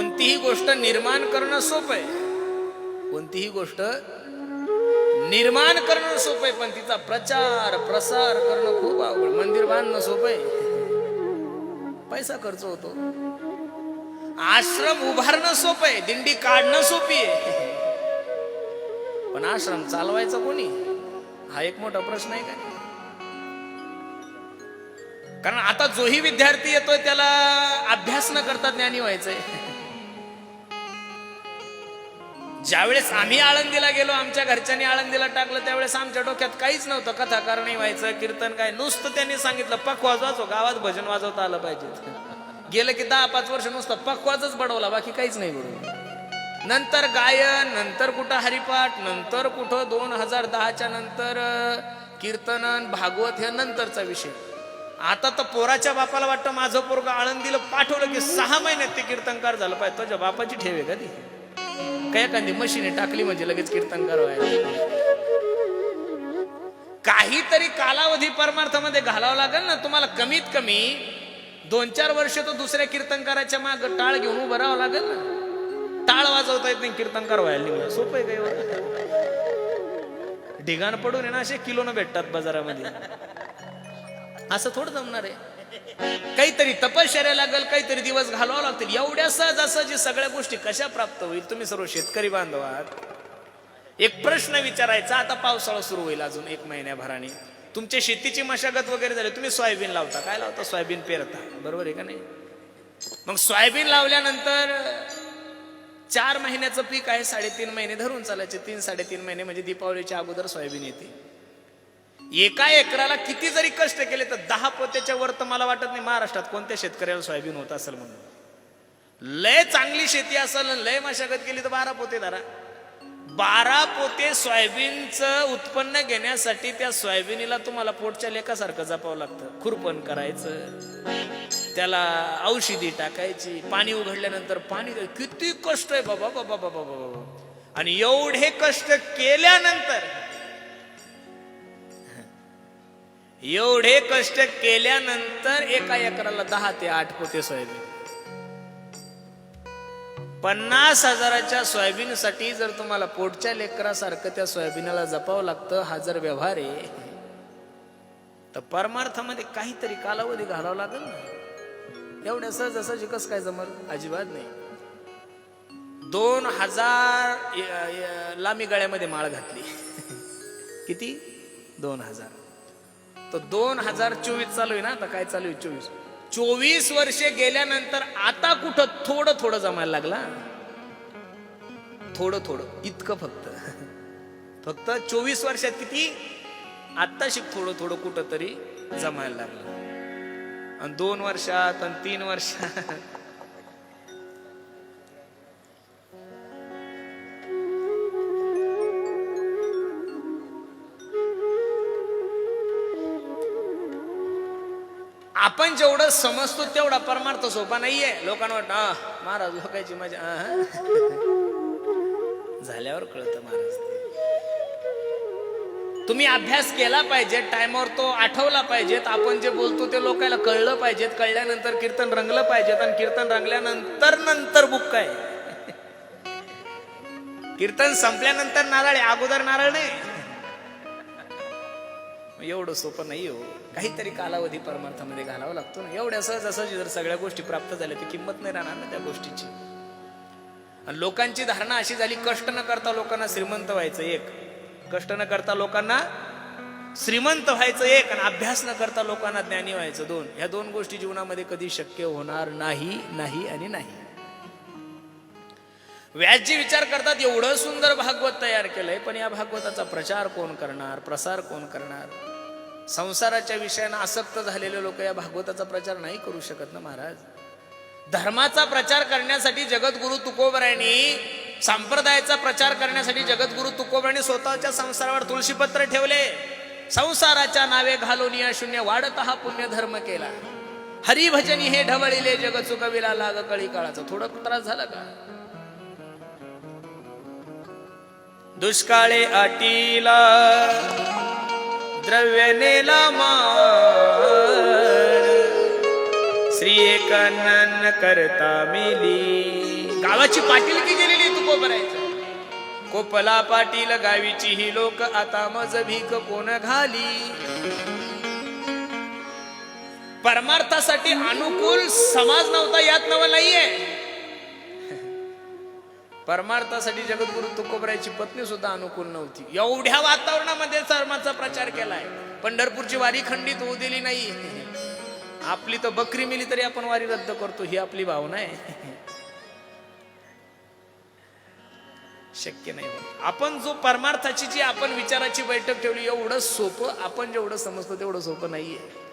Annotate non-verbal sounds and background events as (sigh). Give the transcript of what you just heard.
कोणतीही गोष्ट निर्माण करणं सोपं आहे. कोणतीही गोष्ट निर्माण करणं सोपं आहे पण तिचा प्रचार प्रसार करणं खूप अवघड. मंदिर बांधणं सोपं आहे. पैसा खर्च होतो. आश्रम उभारणं सोपं आहे दिंडी काढणं सोपी आहे. पण आश्रम चालवायचा कोणी? हा एक मोठा प्रश्न आहे का कारण आता जोही विद्यार्थी येतोय त्याला अभ्यास न करता ज्ञानी व्हायचंय. ज्यावेळेस आम्ही आळंदीला गेलो आमच्या घरच्यांनी आळंदीला टाकलं त्यावेळेस आमच्या डोक्यात काहीच नव्हतं कथाकार नाही व्हायचं कीर्तन काय नुसतं त्यांनी सांगितलं पक वाजवाचो गावात भजन वाजवता आलं पाहिजे. गेलं की दहा पाच वर्ष नुसतं पकवाजच बडवला बाकी काहीच नाही बरोबर नंतर गायन नंतर कुठं हरिपाठ नंतर कुठं दोन हजार दहाच्या नंतर कीर्तनन कीर्तन भागवत हे नंतरचा विषय. आता तर पोराच्या बापाला वाटतं माझं पोरग आळंदीला पाठवलं की सहा महिन्यात ते कीर्तनकार झालं पाहिजे. तुझ्या बापाची ठेव आहे का ती? काय एखादी मशीने टाकली म्हणजे लगेच कीर्तनकार व्हायला काहीतरी कालावधी परमार्थामध्ये घालावं लागेल ना तुम्हाला कमीत कमी दोन चार वर्ष तो दुसऱ्या कीर्तनकाराच्या माग टाळ घेऊन उभं राहावं लागेल ना. टाळ वाजवता येत नाही कीर्तनकार व्हायला निघलं. सोपं आहे काही ढिगाण पडून आहे ना असे किलोनं भेटतात बाजारामध्ये. असं थोडं जमणार आहे. काहीतरी तपश्चर्या लागेल काहीतरी दिवस घालवावं लागतील. एवढ्या सहज असं जे सगळ्या गोष्टी कशा प्राप्त होईल तुम्ही सर्व शेतकरी बांधव आहात एक प्रश्न विचारायचा आता पावसाळा सुरू होईल अजून एक महिन्याभराने. तुमच्या शेतीची मशागत वगैरे झाली तुम्ही सोयाबीन लावता. काय लावता? सोयाबीन पेरता. बरोबर आहे का नाही? मग सोयाबीन लावल्यानंतर चार महिन्याचं पीक आहे साडेतीन महिने धरून चालायचे. तीन साडेतीन महिने म्हणजे दीपावलीच्या अगोदर सोयाबीन येते. एका एकराला किती जरी कष्ट केले तर दहा पोत्याच्या वर तर मला वाटत नाही महाराष्ट्रात कोणत्या शेतकऱ्याला सोयाबीन होत असेल म्हणून. लय चांगली शेती असेल लय मशागत केली तर बारा पोते धरा. बारा पोते सोयाबीनचं उत्पन्न घेण्यासाठी त्या सोयाबीनीला तुम्हाला पोटच्या लेखासारखं जपावं लागतं. खुरपण करायचं. त्याला औषधी टाकायची. पाणी उघडल्यानंतर पाणी किती कष्ट आहे बाबा बाबा बाबा बाबा. आणि एवढे कष्ट केल्यानंतर एवढे कष्ट केल्यानंतर एका एकराला दहा ते आठ पोते सोयाबीन. पन्नास हजाराच्या सोयाबीनसाठी जर तुम्हाला पोटच्या लेकरासारखं त्या सोयाबीनाला जपावं लागतं हा जर व्यवहार आहे तर परमार्थामध्ये काहीतरी कालावधी घालावा लागेल ना. एवढ्या सहज सहज जिकस काय जमल? अजिबात नाही. दोन हजार लांबी गळ्यामध्ये माळ घातली. (laughs) किती? दोन हजार. तर दोन हजार चोवीस चालू आहे ना? आता काय चालू आहे चोवीस? चोवीस वर्षे गेल्यानंतर आता कुठं थोडं थोडं जमायला लागला? थोडं थोडं. इतकं फक्त. फक्त चोवीस वर्षात किती? आत्ताशी थोडं थोडं कुठं तरी जमायला लागलं. आणि दोन वर्षात आणि तीन वर्षात. आपण जेवढं समजतो तेवढा परमार्थ सोपा नाहीये. लोकांना वाटत महाराज लोकांची मजा. झाल्यावर कळतं महाराज तुम्ही अभ्यास केला पाहिजे टायमावर तो आठवला पाहिजेत आपण जे बोलतो ते लोकांना कळलं पाहिजेत कळल्यानंतर कीर्तन रंगलं पाहिजेत आणि कीर्तन रंगल्यानंतर नंतर बुक काय? कीर्तन संपल्यानंतर नारळ आहे, अगोदर नारळ नाही. एवढं सोपं नाही हो. काहीतरी कालावधी परमार्थामध्ये घालावा लागतो ना. एवढ्या सहज असं जर सगळ्या गोष्टी प्राप्त झाल्या तर किंमत नाही राहणार ना त्या गोष्टीची. आणि लोकांची धारणा अशी झाली कष्ट न करता लोकांना श्रीमंत व्हायचं एक. कष्ट न करता लोकांना श्रीमंत व्हायचं एक आणि अभ्यास न करता लोकांना ज्ञानी व्हायचं दोन. ह्या दोन गोष्टी जीवनामध्ये कधी शक्य होणार नाही नाही आणि नाही. व्यासजी विचार करतात एवढं सुंदर भागवत तयार केलंय पण या भागवताचा प्रचार कोण करणार प्रसार कोण करणार? संसाराच्या विषयानं आसक्त झालेले लोक या भागवताचा प्रचार नाही करू शकत ना महाराज? धर्माचा प्रचार करण्यासाठी जगद्गुरु तुकोबरांनी संप्रदायाचा प्रचार करण्यासाठी जगद्गुरु तुकोबरांनी स्वतःच्या संसारावर तुळशीपत्र ठेवले. संसाराच्या नावे घालून या शून्य वाढत हा पुण्यधर्म केला. हरिभजनी हे ढवळिले जग चुकविला लाग कळी काळाचा थोडं त्रास झाला का? दुष्काळे आटीला. द्रव्य नेला श्री एकानन करता मिली। गावाची पाटीलकी गेलेली तुकोबरायचं कोपला पाटील गावीची ही लोक आता मज भीक कोण घाली? परमार्थासाठी अनुकूल समाज नव्हता यात नव नाहीये. परमार्थासाठी जगद्गुरु तुकोबरायची पत्नी सुद्धा अनुकूल नव्हती. एवढ्या वातावरणामध्ये धर्माचा प्रचार केलाय. पंढरपूरची वारी खंडित होऊ दिली नाही. आपली तर बकरी मिली तरी आपण वारी रद्द करतो ही आपली भावना आहे. शक्य नाही आपण जो परमार्थाची जी आपण विचाराची बैठक ठेवली एवढं सोपं आपण जेवढं समजतो तेवढं सोपं नाहीये.